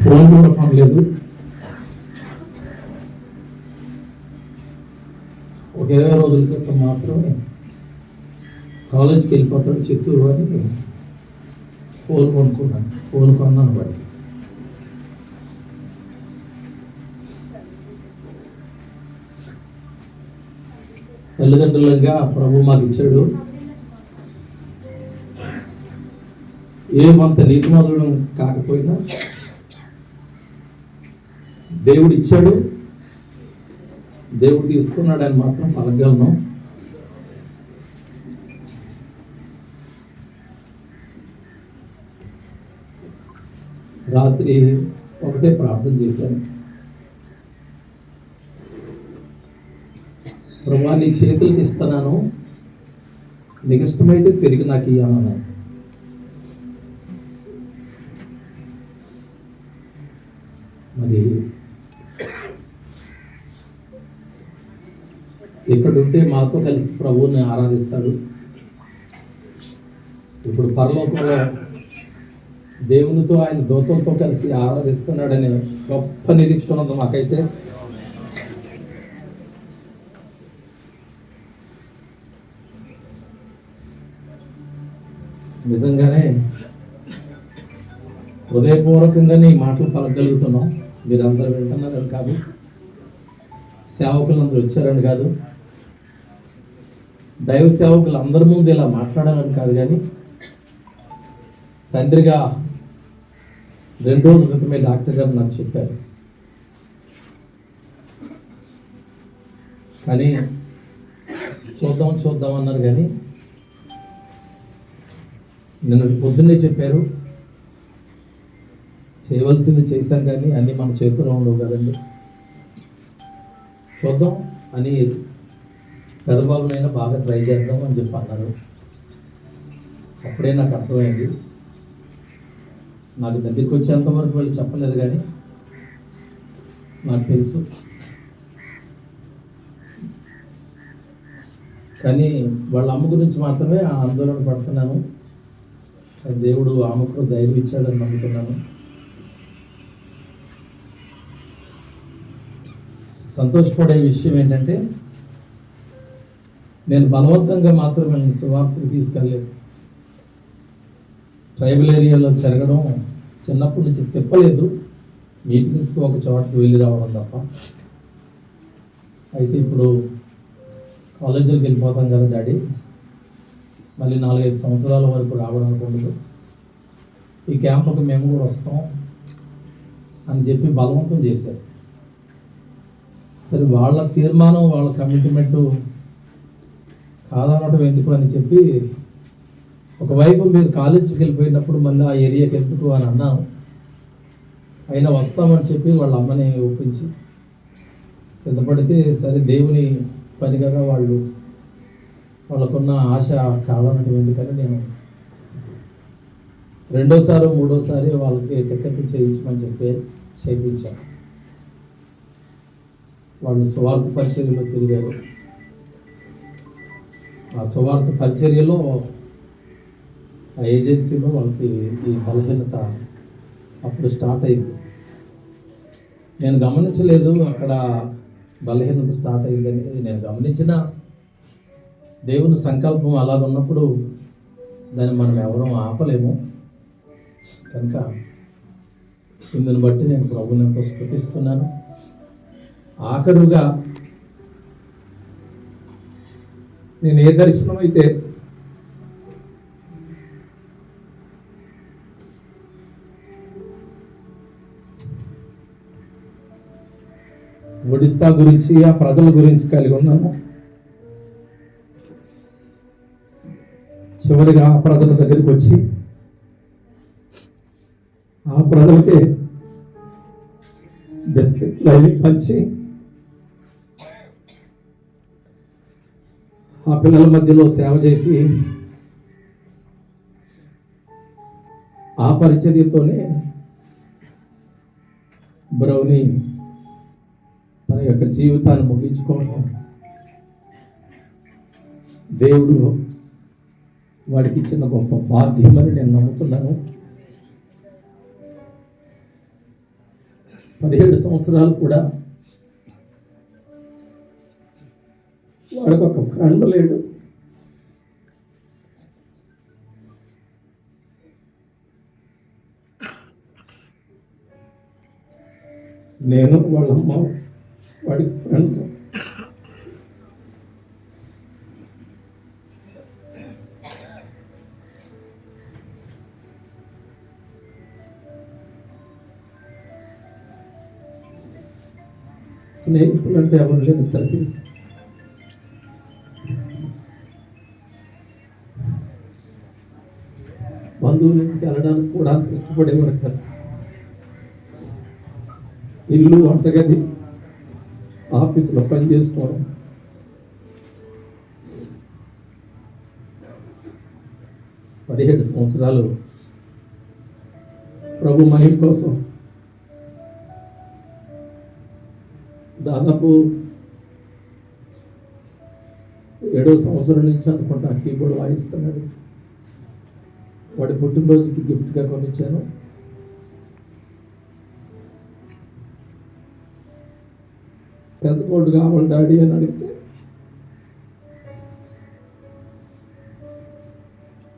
Phone కూడా పనిలేదు ఒక ఇరవై రోజుల క్రితం మాత్రమే కాలేజీకి వెళ్ళిపోతాడు చిత్తూరు అని ఫోన్ కొనుక్కున్నాను ఫోన్ కొన్నాను బట్టి తల్లిదండ్రులంగా ప్రభు మాకు ఇచ్చాడు. ఏమంత నీతిమంతుడు కాకపోయినా దేవుడు ఇచ్చాడు. దేవుడు తీసుకున్నాడని మాత్రం పలగలను రాత్రి ఒకటే ప్రార్థన చేశాను. ప్రభా నీ చేతులకి ఇస్తున్నాను. నీకు ఇష్టమైతే తిరిగి నాకు ఇవ్వాలన్నాను ఇక్కడ ఉంటే మాతో కలిసి ప్రభువుని ఆరాధిస్తాడు. ఇప్పుడు పరలోకంలో దేవునితో ఆయన దూతలతో కలిసి ఆరాధిస్తున్నాడనే గొప్ప నిరీక్షణ ఉంది మాకైతే నిజంగానే హృదయపూర్వకంగానే ఈ మాటలు పలకగలుగుతున్నాం. మీరందరూ వింటున్నారని కాదు. సేవకులందరూ వచ్చారని కాదు. దైవ సేవకులు అందరి ముందు ఇలా మాట్లాడాలని కాదు కానీ తండ్రిగా రెండు రోజుల క్రితమే డాక్టర్ గారు నాకు చెప్పారు. కానీ చూద్దాం చూద్దాం అన్నారు కానీ నిన్న పొద్దున్నే చెప్పారు. చేయవలసింది చేశాం కానీ అన్నీ మన చేతిలో ఉండవు కదండి. చూద్దాం అని పెదబాబునైనా బాగా ట్రై చేద్దాం అని చెప్పి అన్నారు అప్పుడే నాకు అర్థమైంది. నాకు దగ్గరికి వచ్చేంత వరకు వాళ్ళు చెప్పలేదు కానీ నాకు తెలుసు. కానీ వాళ్ళ అమ్మ గురించి మాత్రమే ఆ ఆందోళన పడుతున్నాను. దేవుడు ఆమెకు ధైర్యం ఇచ్చాడని నమ్ముతున్నాను. సంతోషపడే విషయం ఏంటంటే నేను బలవంతంగా మాత్రమే సువార్తకు తీసుకెళ్ళలేదు ట్రైబల్ ఏరియాలో తిరగడం చిన్నప్పటి నుంచి తిప్పలేదు. మీటింగ్స్కి ఒక చోటకి వెళ్ళి రావడం తప్ప. అయితే ఇప్పుడు కాలేజీకి వెళ్ళిపోతాం కదా డాడీ. మళ్ళీ నాలుగైదు సంవత్సరాల వరకు రావడం అనుకుంటుంది ఈ క్యాంప్కి మేము కూడా వస్తాం అని చెప్పి బలవంతం చేశారు. సరే వాళ్ళ తీర్మానం వాళ్ళ కమిట్మెంటు కాదనడం ఎందుకు అని చెప్పి ఒకవైపు మీరు కాలేజీకి వెళ్ళిపోయినప్పుడు మళ్ళీ ఆ ఏరియాకి ఎందుకు అని అన్నాను అయినా వస్తామని చెప్పి వాళ్ళ అమ్మని ఒప్పించి సిద్ధపడితే సరే దేవుని పని కదా వాళ్ళు వాళ్ళకున్న ఆశ కాదనటం ఎందుకని నేను రెండోసారి మూడోసారి వాళ్ళకి టికెట్ చేయించమని చెప్పి చేయించాను. వాళ్ళు స్వార్థ పరిచర్యలో తిరిగారు. ఆ సువార్త పరిచర్యలో ఆ ఏజెన్సీలో వాళ్ళకి ఈ బలహీనత అప్పుడు స్టార్ట్ అయింది. నేను గమనించలేదు అక్కడ బలహీనత స్టార్ట్ అయిందని. నేను గమనించిన దేవుని సంకల్పం అలాగ ఉన్నప్పుడు దాన్ని మనం ఎవరూ ఆపలేము. కనుక ఇందుని బట్టి నేను ప్రభుని ఎంతో స్థుతిస్తున్నాను. ఆఖరుగా నేను ఏ దర్శనం అయితే ఒడిస్సా గురించి ఆ ప్రజల గురించి కలిగి ఉన్నాను. చివరిగా ఆ ప్రజల దగ్గరికి వచ్చి ఆ ప్రజలకే బిస్కెట్లు అవి పంచి ఆ పిల్లల మధ్యలో సేవ చేసి ఆ పరిచర్యతోనే బ్రౌని తన యొక్క జీవితాన్ని ముగించుకోవడం దేవుడు వాడికి ఇచ్చిన గొప్ప భాగ్యమని నేను నమ్ముతున్నాను. పదిహేడు సంవత్సరాలు కూడా వాడికి ఒక ఫ్రెండ్ లేడు. నేను వాళ్ళ అమ్మ వాడి ఫ్రెండ్స్. స్నేహితులు అంటే ఎవరు లేదు ఇద్దరికి. ఇంటికి వెళ్ళడానికి కూడా ఇష్టపడేవారు కాదు ఇల్లు వంటగది ఆఫీసులో పని చేసుకోవడం. పదిహేడు సంవత్సరాలు ప్రభు మహిమ కోసం దాదాపు ఏడో సంవత్సరం నుంచి అనుకుంటా కీబోర్డ్ వాయిస్తున్నాడు. వాడి పుట్టినరోజుకి గిఫ్ట్గా కొనిచ్చాను. పెద్ద కోడు కావాలి డాడీ అని అడిగితే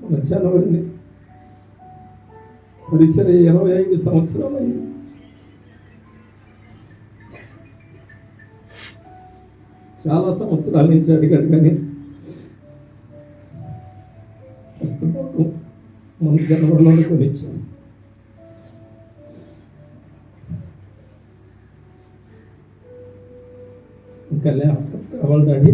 మన జనవరిని పరిచయ ఇరవై ఐదు సంవత్సరాలు అయ్యింది. చాలా సంవత్సరాల నుంచి అడిగాడు కానీ మన జనవరిలోనే కొనిచ్చాను ఇంకా ల్యాప్టాప్ కావాలి డాడీ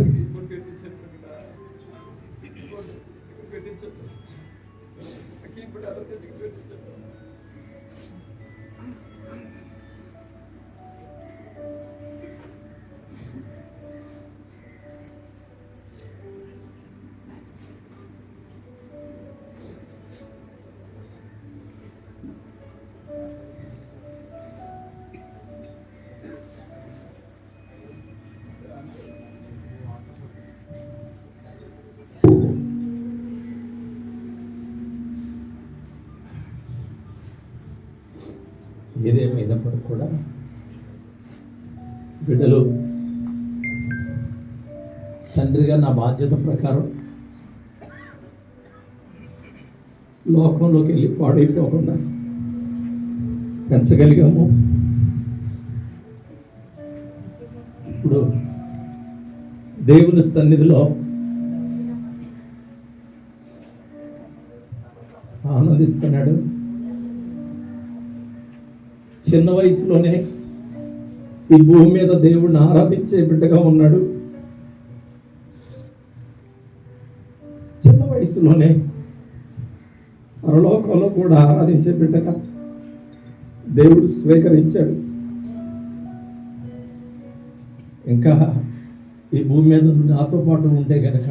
కూడా బిడ్డలు తండ్రిగా నా బాధ్యత ప్రకారం లోకంలోకి వెళ్ళి పాడైపోకుండా పెంచగలిగాము. ఇప్పుడు దేవుని సన్నిధిలో ఆనందిస్తున్నాడు. చిన్న వయసులోనే ఈ భూమి మీద దేవుడిని ఆరాధించే బిడ్డగా ఉన్నాడు. చిన్న వయసులోనే పరలోకంలో కూడా ఆరాధించే బిడ్డగా దేవుడు స్వీకరించాడు. ఇంకా ఈ భూమి మీద నాతో పాటు ఉంటే గనక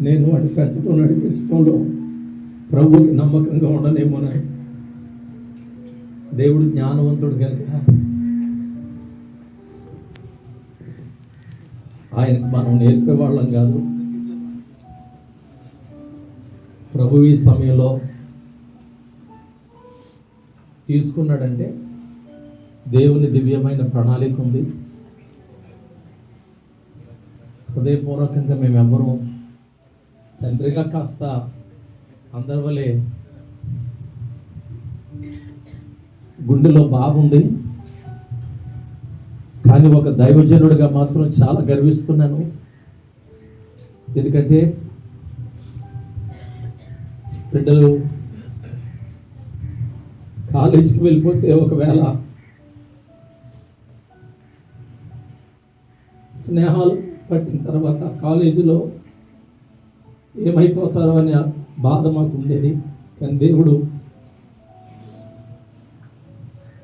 నేను వాడిని పెంచడం నడిపించడంలో ప్రభువుకి నమ్మకంగా ఉండనేమోనని దేవుడు జ్ఞానవంతుడు కనుక. ఆయనకు మనం నేర్పే వాళ్ళం కాదు. ప్రభు ఈ సమయంలో తీసుకున్నాడంటే దేవుని దివ్యమైన ప్రణాళిక ఉంది. హృదయపూర్వకంగా మేమెవ్వరూ తండ్రిగా కాస్త అందరి వల్లే గుండెలో బాగుంది కానీ ఒక దైవజనుడిగా మాత్రం చాలా గర్విస్తున్నాను. ఎందుకంటే బిడ్డలు కాలేజీకి వెళ్ళిపోతే ఒకవేళ స్నేహాలు పట్టిన తర్వాత కాలేజీలో ఏమైపోతారో అని బాధ మాకు ఉండేది కానీ దేవుడు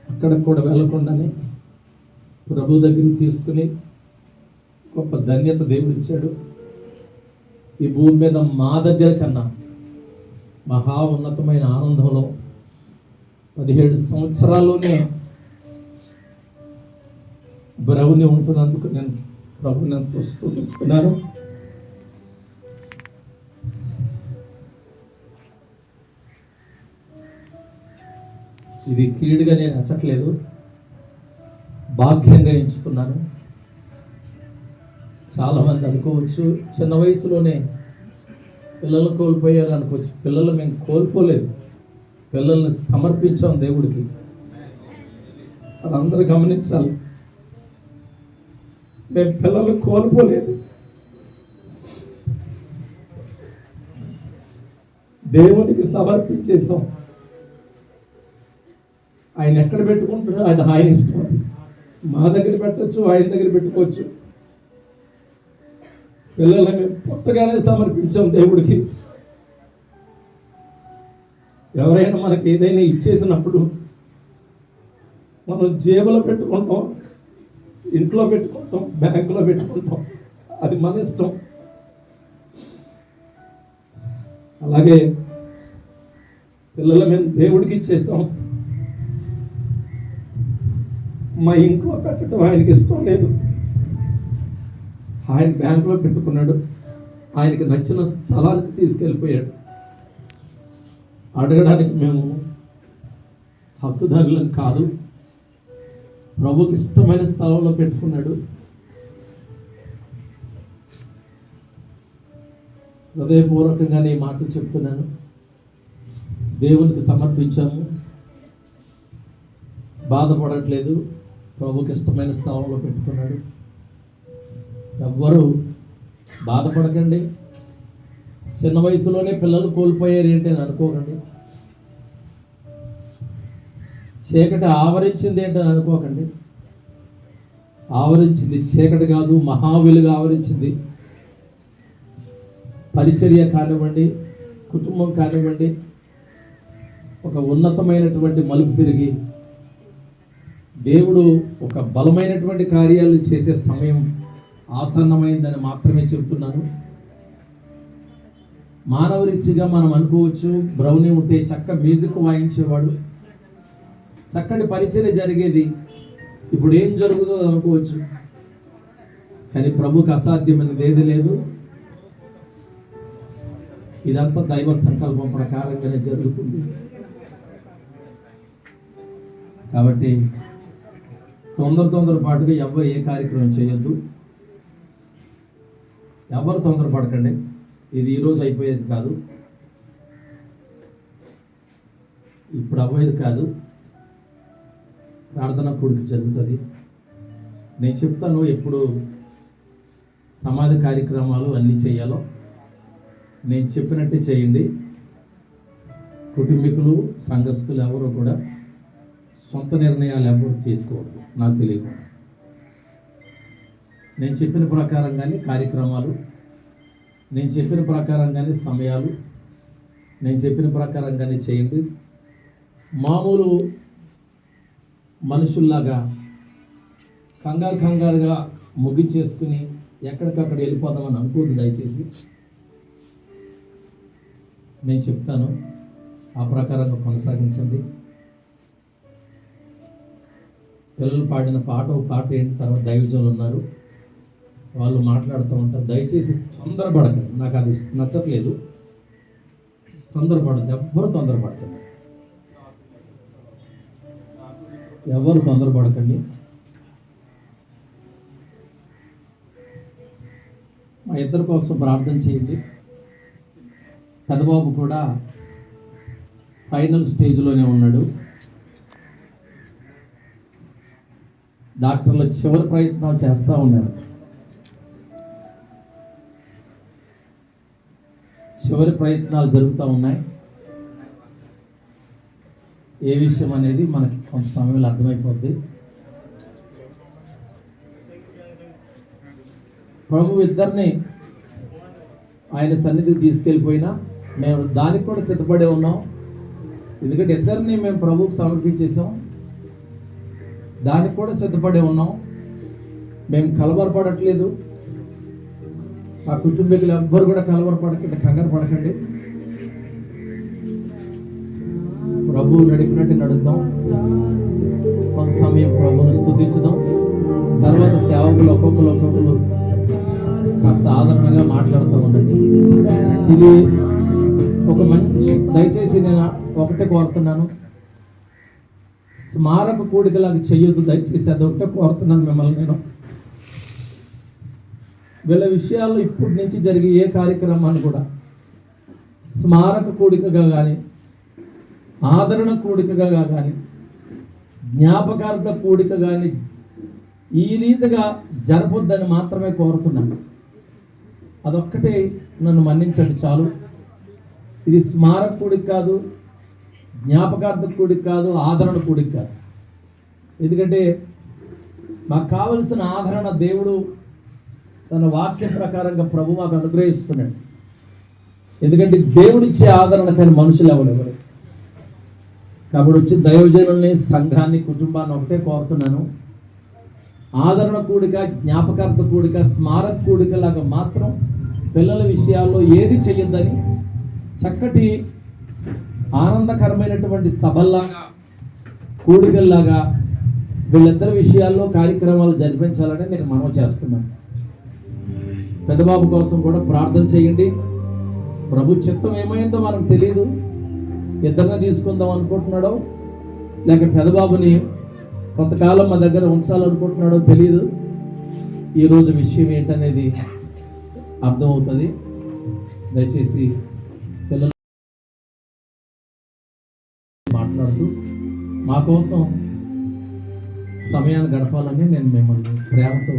అక్కడ కూడా వెళ్ళకుండానే ప్రభు దగ్గరికి తీసుకుని గొప్ప ధన్యత దేవుడు ఇచ్చాడు ఈ భూమి మీద మా దగ్గర కన్నా మహా ఉన్నతమైన ఆనందంలో పదిహేడు సంవత్సరాల్లోనే బ్రవుని ఉంటున్నందుకు నేను ప్రభుని ఎంతో స్థుతిస్తున్నాను ఇది కీడుగా నేను నచ్చట్లేదు భాగ్యంగా ఎంచుతున్నాను. చాలామంది అనుకోవచ్చు చిన్న వయసులోనే పిల్లలు కోల్పోయారు అనుకోవచ్చు. పిల్లలు మేము కోల్పోలేదు. పిల్లల్ని సమర్పించాం దేవుడికి. అదందరూ గమనించాలి. మేము పిల్లలు కోల్పోలేదు. దేవునికి సమర్పించేసాం ఆయన ఎక్కడ పెట్టుకుంటారో అది ఆయన ఇష్టం. మా దగ్గర పెట్టచ్చు ఆయన దగ్గర పెట్టుకోవచ్చు. పిల్లల్ని మేము పుట్టగానే సమర్పించాం దేవుడికి. ఎవరైనా మనకి ఏదైనా ఇచ్చేసినప్పుడు మనం జేబులో పెట్టుకుంటాం ఇంట్లో పెట్టుకుంటాం బ్యాంకులో పెట్టుకుంటాం. అది మన ఇష్టం. అలాగే పిల్లల మేము దేవుడికి ఇచ్చేస్తాం మా ఇంట్లో పెట్టడం ఆయనకి ఇష్టం లేదు. ఆయన బ్యాంకులో పెట్టుకున్నాడు. ఆయనకి నచ్చిన స్థలానికి తీసుకెళ్ళిపోయాడు. అడగడానికి మేము హక్కుదారులం కాదు. ప్రభుకి ఇష్టమైన స్థలంలో పెట్టుకున్నాడు. హృదయపూర్వకంగా ఈ మాటలు చెప్తున్నాను. దేవునికి సమర్పించాము. బాధపడట్లేదు. ప్రభుకి ఇష్టమైన స్థానంలో పెట్టుకున్నాడు. ఎవ్వరు బాధపడకండి. చిన్న వయసులోనే పిల్లలు కోల్పోయారు ఏంటి అని అనుకోకండి. చీకటి ఆవరించింది ఏంటి అని అనుకోకండి. ఆవరించింది చీకటి కాదు మహావిలుగా ఆవరించింది. పరిచర్య కానివ్వండి కుటుంబం కానివ్వండి ఒక ఉన్నతమైనటువంటి మలుపు తిరిగి దేవుడు ఒక బలమైనటువంటి కార్యాలు చేసే సమయం ఆసన్నమైందని మాత్రమే చెబుతున్నాను మానవరీతిగా మనం అనుకోవచ్చు బ్రౌనీ ఉంటే చక్క మ్యూజిక్ వాయించేవాడు. చక్కటి పరిచయం జరిగేది. ఇప్పుడు ఏం జరుగుతుందో అనుకోవచ్చు. కానీ ప్రభుకి అసాధ్యమైనది ఏది లేదు. ఇదంతా దైవ సంకల్పం ప్రకారంగానే జరుగుతుంది. కాబట్టి తొందర తొందరపాటుగా ఎవరు ఏ కార్యక్రమం చేయొద్దు. ఎవరు తొందరపడకండి. ఇది ఈరోజు అయిపోయేది కాదు. ఇప్పుడు అవ్వేది కాదు. ప్రార్థన కూడికి జరుగుతుంది. నేను చెప్తాను ఎప్పుడు సమాధి కార్యక్రమాలు అన్నీ చేయాలో. నేను చెప్పినట్టే చేయండి. కుటుంబీకులు సంఘస్థులు ఎవరు కూడా సొంత నిర్ణయాలు ఎవరు చేసుకోవద్దు నాకు తెలియకుండా నేను చెప్పిన ప్రకారంగానే కార్యక్రమాలు నేను చెప్పిన ప్రకారంగానే సమయాలు నేను చెప్పిన ప్రకారంగానే చేయండి. మామూలు మనుషుల్లాగా కంగారు కంగారుగా ముగించేసుకుని ఎక్కడికక్కడ వెళ్ళిపోదామని అనుకోదు దయచేసి. నేను చెప్తాను ఆ ప్రకారంగా కొనసాగించండి. పిల్లలు పాడిన పాట ఒక పాట ఏంటి? తర్వాత దైవజనులు ఉన్నారు. వాళ్ళు మాట్లాడుతూ ఉంటారు. దయచేసి తొందరపడకండి. నాకు అది నచ్చట్లేదు. తొందరపడద్దు. ఎవ్వరు తొందరపడకండి. ఎవరు తొందరపడకండి. మా ఇద్దరి కోసం ప్రార్థన చేయండి. పెద్దబాబు కూడా ఫైనల్ స్టేజ్లోనే ఉన్నాడు. డాక్టర్లు చివరి ప్రయత్నాలు చేస్తూ ఉన్నారు. చివరి ప్రయత్నాలు జరుగుతూ ఉన్నాయి. ఏ విషయం అనేది మనకి కొంత సమయంలో అర్థమైపోద్ది. ప్రభు ఇద్దరిని ఆయన సన్నిధికి తీసుకెళ్ళిపోయినా మేము దానికి కూడా సిద్ధపడే ఉన్నాం. ఎందుకంటే ఇద్దరిని మేము ప్రభువుకు సమర్పించేసాం దానికి కూడా సిద్ధపడి ఉన్నాం. మేము కలవరపడట్లేదు. ఆ కుటుంబీకులు ఎవ్వరు కూడా కలవరపడకండి కంగారు పడకండి. ప్రభువు నడిపినట్టు నడుద్దాం. కొంత సమయం ప్రభువును స్థుతించుదాం. తర్వాత సేవకులు ఒక్కొక్కరు ఒక్కొక్కరు కాస్త ఆదరణగా మాట్లాడుతూ ఉండండి. ఇది ఒక మంచి దయచేసి నేను ఒకటే కోరుతున్నాను. స్మారక కూడికలాగా చేయొద్దు దయచేసి అదొకటే కోరుతున్నాను మిమ్మల్ని నేను. వీళ్ళ విషయాల్లో ఇప్పటి నుంచి జరిగే ఏ కార్యక్రమాన్ని కూడా స్మారక కూడికగా కానీ ఆదరణ కూడికగా కానీ జ్ఞాపకార్థ కూడిక కానీ ఈ రీతిగా జరపొద్దని మాత్రమే కోరుతున్నాను. అదొక్కటే నన్ను మన్నించండి చాలు. ఇది స్మారక కూడిక కాదు జ్ఞాపకార్థ కూడిక కాదు ఆదరణ కూడిక కాదు. ఎందుకంటే మాకు కావలసిన ఆదరణ దేవుడు తన వాక్యం ప్రకారంగా ప్రభు మాకు అనుగ్రహిస్తున్నాడు. ఎందుకంటే దేవుడిచ్చే ఆదరణ కానీ మనుషులు ఎవరెవరు కాబట్టి వచ్చి దైవజనుల్ని సంఘాన్ని కుటుంబాన్ని ఒకటే కోరుతున్నాను. ఆదరణ కూడిక జ్ఞాపకార్థ కూడిక స్మారక కూడిక లాగా మాత్రం పిల్లల విషయాల్లో ఏది చెయ్యొద్దని చక్కటి ఆనందకరమైనటువంటి సభల్లాగా కూడికల్లాగా వీళ్ళిద్దరి విషయాల్లో కార్యక్రమాలు జరిపించాలని నేను మనవి చేస్తున్నాను. పెద్దబాబు కోసం కూడా ప్రార్థన చేయండి. ప్రభు చిత్తం ఏమైందో మనకు తెలియదు ఇద్దరిని తీసుకుందాం అనుకుంటున్నాడో లేక పెదబాబుని కొంతకాలం మా దగ్గర ఉంచాలనుకుంటున్నాడో తెలియదు ఈరోజు విషయం ఏంటనేది అర్థమవుతుంది. దయచేసి మా కోసం సమయాన్ని గడపాలని నేను మిమ్మల్ని ప్రేమతో